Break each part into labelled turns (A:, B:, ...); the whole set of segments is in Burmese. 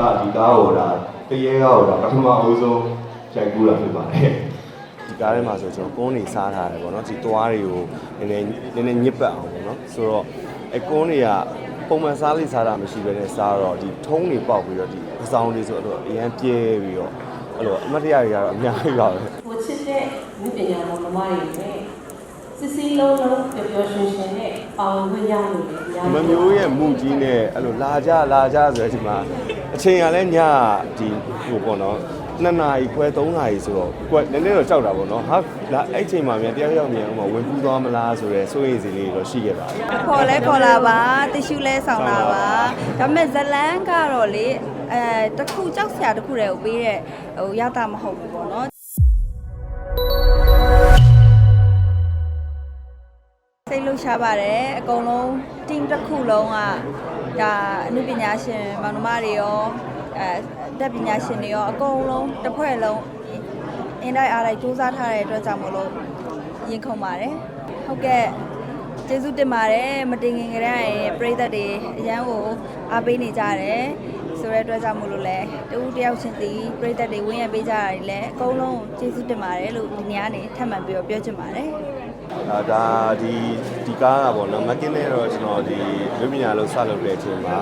A: ဒါဒီကားကိုဒါတရေကားကိုဒါပထမအဦးဆုံးရိုက်ကူးတာဖြစ်ပါတယ်ဒီကားထဲမှာဆိုကျွန်တော်ကုန်းနေစားထားတယ်ပေါ့နော်ဒီသွားတွေကိုနည်းနည်းနည်းနည်းညစ်ပတ်အောင်ပေါ့နော်ဆိုတော့အဲကုန်းတွေကပုံမှန်စားလိစားတာမရှိဘဲနဲ့စားတော့ဒီထုံးတွေပေါက်ပြီးတော့ဒီအဆောင်တွေဆိုတော့အရန်ပြဲပြီးတော့အဲ့လိုအမတ်တရတွေကတော့အများကြီးပါပဲ
B: ကိုချစ်တဲ့ဝိပညာတော်မမတွေနဲ့စစ်စီလုံးလုံးပျော်ပျော်ရွှင်ရွှင်နဲ့ပါဝင်ခွင့်ရလို့လည်းအများ
A: မ
B: ကြီး
A: မျိုးရဲ့မူကြီးနဲ့အဲ့လိုလာကြလာကြဆိုတဲ့ဒီမှာ အချိန်ကလည်းညဒီဟိုပေါ့နော်နှစ်နာရီခွဲ3နာရီဆိုတော့ကွက်နည်းနည်းတော့ကြောက်တာပေါ့နော်ဟာလာအဲ့ချိန်မှာမြန်တရားရောက်မြန်ဥမာဝင်ပူးသွားမလားဆိုတော့စိုးရိမ်စီလေးတော့ရှိခဲ့ပါတယ်
C: ခေါ်လဲခေါ်လာပါတ िश ူးလဲဆောင်လာပါဒါပေမဲ့ဇလန်းကတော့လေအဲတစ်ခုကြောက်စရာတစ်ခုတည်းကိုပေးတဲ့ဟိုရတာမဟုတ်ဘူးပေါ့နော်စိတ်လှုပ်ရှားပါတယ်အကုန်လုံး team တစ်ခုလုံးက ဒါအမှုပညာရှင်မောင်နှမတွေရောအဲတက်ပညာရှင်တွေရောအကုန်လုံးတစ်ဖွဲ့လုံးအင်းတိုင်းအားတိုင်းစူးစမ်းထားတဲ့အတွက်ကြောင့်မလို့ရင်ခုန်ပါတယ်ဟုတ်ကဲ့ကျေးဇူးတင်ပါတယ်မတင်ငင်ကြတဲ့ပရိသတ်တွေအရန်ကိုအားပေးနေကြတယ်ဆိုတဲ့အတွက်ကြောင့်မို့လို့လဲတဦးတယောက်ချင်းစီပရိသတ်တွေဝင်းရံပေးကြတာတွေလည်းအကုန်လုံးကျေးဇူးတင်ပါတယ်လို့ဒီနေ့ကနေထပ်မံပြီးတော့ပြောချင်ပါတယ်
A: ဒါဒါဒီဒီကားကပေါ့နော်မကင်းနဲ့တော့ကျွန်တော်ဒီလူပညာလို့စလုပ်တဲ့အချိန်မှာ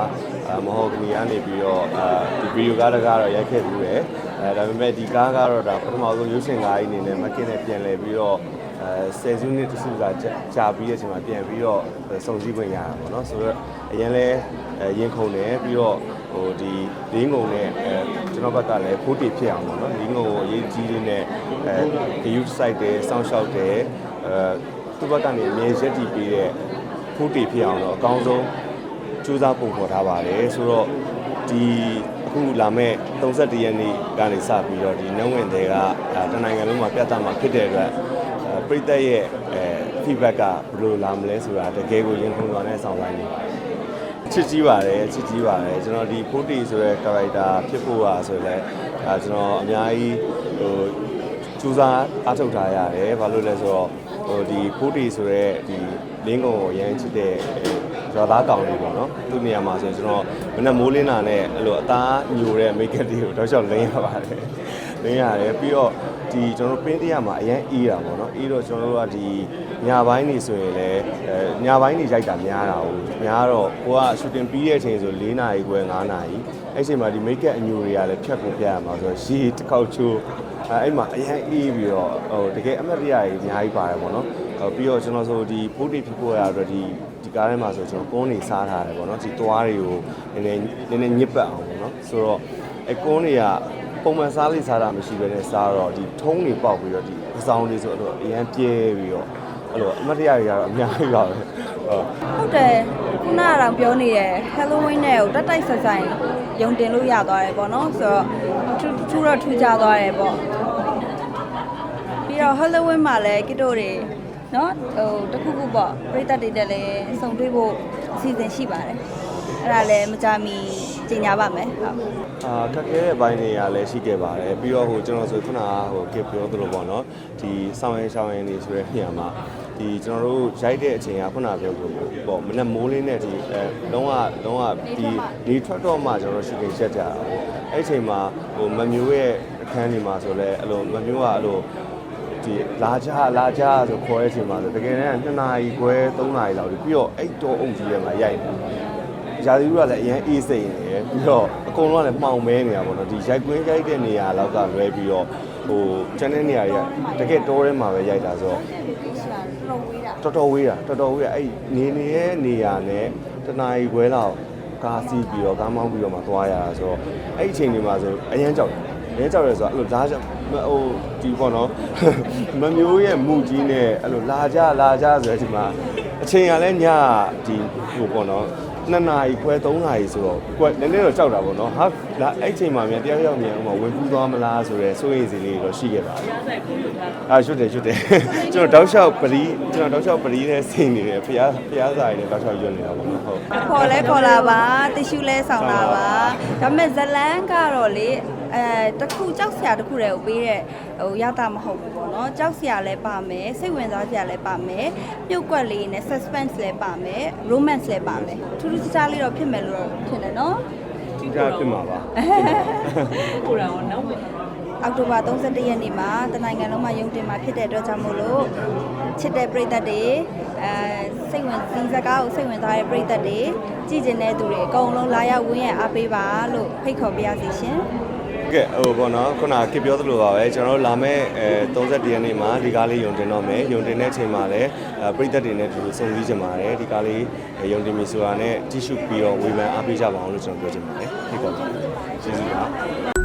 A: အာမဟုတ်ကနေကနေပြီးတော့အာဒီဗီဒီယိုကားတကားတော့ရိုက်ခဲ့ပြီးတယ်အဲဒါပေမဲ့ဒီကားကတော့ဒါပထမဆုံးရုပ်ရှင်ကားကြီးအနေနဲ့မကင်းနဲ့ပြန်လဲပြီးတော့အဲဆယ်စုနှစ်တစုကကြာကြာပြီးတဲ့အချိန်မှာပြန်ပြီးတော့စုံစည်းခွင့်ရတာပေါ့နော်ဆိုတော့အရင်လဲအဲရင်ခုန်တယ်ပြီးတော့ဟိုဒီလင်းငုံနဲ့အဲကျွန်တော်ဘက်ကလည်းဖိုးတီဖြစ်အောင်ပေါ့နော်လင်းငုံကိုအရေးကြီးလေးနဲ့အဲဂယုစိုက်တယ်စောင့်ရှောက်တယ် အဲသူ့ဘက်ကနေအမြဲရက်တည်ပေးတဲ့ဖိုးတီဖြစ်အောင်တော့အကောင်းဆုံးကြိုးစားပုံဖော်ထားပါတယ်ဆိုတော့ဒီအခုလာမဲ့31ရက်နေ့ကနေစပြီးတော့ဒီနန်းဝင်တွေကအဲတနိုင်ငံလုံးမှာပြသမှာဖြစ်တဲ့အတွက်အဲပြည်သက်ရဲ့အဲ feedback ကဘယ်လိုလာမလဲဆိုတာတကယ်ကိုရင်ခုန်သွားတဲ့ဆောင်ပိုင်းနေပါတယ်ချစ်ကြီးပါတယ်ချစ်ကြီးပါတယ်ကျွန်တော်ဒီဖိုတီဆိုတဲ့ character ဖြစ်ဖို့อ่ะဆိုရင်လည်းအဲကျွန်တော်အများကြီးဟိုစူးစမ်းအားထုတ်ထားရတယ်ဘာလို့လဲဆိုတော့ ဟိုဒီဖိုတီဆိုတဲ့ဒီလင်းကုံကိုရမ်းချစ်တဲ့ရွာသားကောင်လေးပေါ့နော်သူ့နေရာမှာဆိုရင်ကျွန်တော်မနေ့မိုးလင်းတာနဲ့အဲ့လိုအသားညိုတဲ့ make up တွေကိုတော့ရှောက်လင်းရပါတယ်လင်းရတယ်ပြီးတော့ဒီကျွန်တော်တို့ပင်းတရားမှာအရင်အေးတာပေါ့နော်အေးတော့ကျွန်တော်တို့ကဒီညပိုင်းနေဆိုရင်လည်းအဲညပိုင်းနေရိုက်တာများတာဟုတ်များတော့ကိုကရှူတင်ပြီးတဲ့အချိန်ဆို၄နာရီခွဲ၅နာရီ အဲ့ချိန်မှာဒီ make up အညိုတွေကလည်းဖြတ်ကိုပြရမှာဆိုတော့ရေတစ်ခေါက်ချိုးအဲအဲ့မှာအရင်အေးပြီးတော့ဟိုတကယ်အမတ်တရကြီးအများကြီးပါတယ်ပေါ့နော်ဟိုပြီးတော့ကျွန်တော်ဆိုဒီပိုးတီဖြစ်ဖို့ရတော့ဒီဒီကားထဲမှာဆိုကျွန်တော်ကုန်းနေစားထားတယ်ပေါ့နော်ဒီသွားတွေကိုနည်းနည်းနည်းနည်းညစ်ပတ်အောင်ပေါ့နော်ဆိုတော့အဲကုန်းတွေကပုံမှန်စားလိစားတာမရှိဘဲနဲ့စားတော့ဒီထုံးတွေပေါက်ပြီးတော့ဒီအဆောင်တွေဆိုတော့အရန်ပြဲပြီးတော့ အဲ့လိုအမတ်တရတွေကတော့အများကြီးပါပဲဟုတ်
C: ဟုတ်တယ်ခုနကတော့ပြောနေရ Halloween နဲ့ကိုတက်တိုက်ဆက်ဆိုင်ယုံတင်လို့ရသွားတယ်ပေါ့နော်ဆိုတော့ထူးထူးတော့ထူးခြားသွားတယ်ပေါ့ပြီးတော့ Halloween မှာလည်းကစ်တို့တွေနော်ဟိုတခုခုပေါ့ပြိသက်တွေတက်လည်းစုံတွေ့ဖို့အစီအစဉ်ရှိပါတယ်အဲ့ဒါလည်းမကြမီ ကြီးညာပါမယ်ဟုတ်
A: အာခက်ခဲတဲ့ဘိုင်းတွေကလည်းရှိခဲ့ပါတယ်ပြီးတော့ဟိုကျွန်တော်ဆိုခုနကဟိုကပြောသလိုပေါ့နော်ဒီဆောင်းရင်ရှောင်းရင်နေဆိုတဲ့နေရာမှာဒီကျွန်တော်တို့ရိုက်တဲ့အချိန်ကခုနပြောလို့ပေါ့မနေ့မိုးလင်းတဲ့ဒီအဲလုံးဝလုံးဝဒီဒီထွက်တော့မှကျွန်တော်တို့ရှူတင်ချက်ကြတာပေါ့အဲ့အချိန်မှာဟိုမမျိုးရဲ့အခန်းဒီမှာဆိုလဲအဲ့လိုမမျိုးကအဲ့လိုဒီလာကြလာကြဆိုခေါ်တဲ့အချိန်မှာဆိုတကယ်တမ်း2နာရီခွဲ3နာရီလောက်ပြီးတော့အဲ့တော့အုပ်ကြီးထဲမှာရိုက်တယ် ရာသီဥတုကလည်းအရင်အေးစိမ်နေတယ်ပြီးတော့အကုန်လုံးကလည်းမှောင်မဲနေတာပေါ့နော်ဒီရိုက်ကွင်းရိုက်တဲ့နေရာလောက်ကလွဲပြီးတော့ဟိုကျန်တဲ့နေရာတွေကတကယ်တောထဲမှာပဲရိုက်တာဆိုတော့တော်တော်ဝေးတာတော်တော်ဝေးတာအဲ့နေနေရဲ့နေရာနဲ့တနာရီခွဲလောက်ကားစီးပြီးတော့ကားမောင်းပြီးတော့မှသွားရတာဆိုတော့အဲ့ဒီအချိန်တွေမှာဆိုအရင်ကြောက်တယ်အရင်ကြောက်ရဲဆိုတော့အဲ့လိုဓာတ်ကြောင့်ဟိုဒီပေါ့နော်မမျိုးရဲ့မူကြီးနဲ့အဲ့လိုလာကြလာကြဆိုတဲ့ဒီမှာအချိန်ကလည်းညဒီဟိုပေါ့နော် နှစ်နာရီခွဲ3နာရီဆိုတော့ကွက်နည်းနည်းတော့ကြောက်တာပေါ့နော်ဟာ လာအဲ့ချိန်မှာမြန်တရားရောက်မြန်ဥမာဝင်ပူးသွားမလားဆိုရဲစိုးရိမ်စီလေးတော့ရှိခဲ့ပါတယ်အာရွတ်တယ်ရွတ်တယ်ကျွန်တော်တောက်လျှောက်ပရီးကျွန်တော်တောက်လျှောက်ပရီးနဲ့ဆင်းနေတယ်ဖျားဖျားစာရည်နဲ့တောက်လျှောက်ရွတ်နေတာပေါ့နော်ဟုတ်
C: ခေါ်လဲခေါ်လာပါတ िश ူးလဲဆောင်လာပါဒါပေမဲ့ဇလန်းကတော့လေအဲတစ်ခုကြောက်စရာတစ်ခုတည်းကိုပေးတဲ့ဟိုရတာမဟုတ်ဘူးပေါ့နော်ကြောက်စရာလည်းပါမယ်စိတ်ဝင်စားစရာလည်းပါမယ်ပြုတ်ကွက်လေးနဲ့ suspense လည်းပါမယ် romance လည်းပါမယ်ထူးထူးခြားခြားလေးတော့ဖြစ်မယ်လို့တော့ထင်တယ်နော်
B: ဒီ
A: ဒါဖြစ်မှာပါ
B: ကိုရာရောနောက်ဝင်
C: အောက်တိုဘာ31ရက်နေ့မှာတနိုင်ငံလုံးမှာရုံတင်မှာဖြစ်တဲ့အတွက်ကြောင့်မို့လို့ချစ်တဲ့ပရိသတ်တွေအဲစိတ်ဝင်စီးစကားကိုစိတ်ဝင်စားတဲ့ပရိသတ်တွေကြည်ကျင်တဲ့သူတွေအကုန်လုံးလာရောက်ဝင်းရအားပေးပါလို့ဖိတ်ခေါ်ပါရစေရှင်
A: ကဲဟိုပေါ့နော်ခုနကပြောသလိုပါပဲကျွန်တော်တို့လာမဲ့အဲ31ရက်နေ့မှာဒီကားလေးယုံတင်တော့မယ်ယုံတင်တဲ့အချိန်မှာလည်းအဲပရိသတ်တွေနဲ့ဒီလိုစုံစည်းကြပါတယ်ဒီကားလေးယုံတင်ပြီဆိုတာနဲ့ကြည့်ရှုပြီးတော့ဝေဖန်အားပေးကြပါအောင်လို့ကျွန်တော်ပြောချင်ပါတယ်ဒီကောကျေးဇူးပါ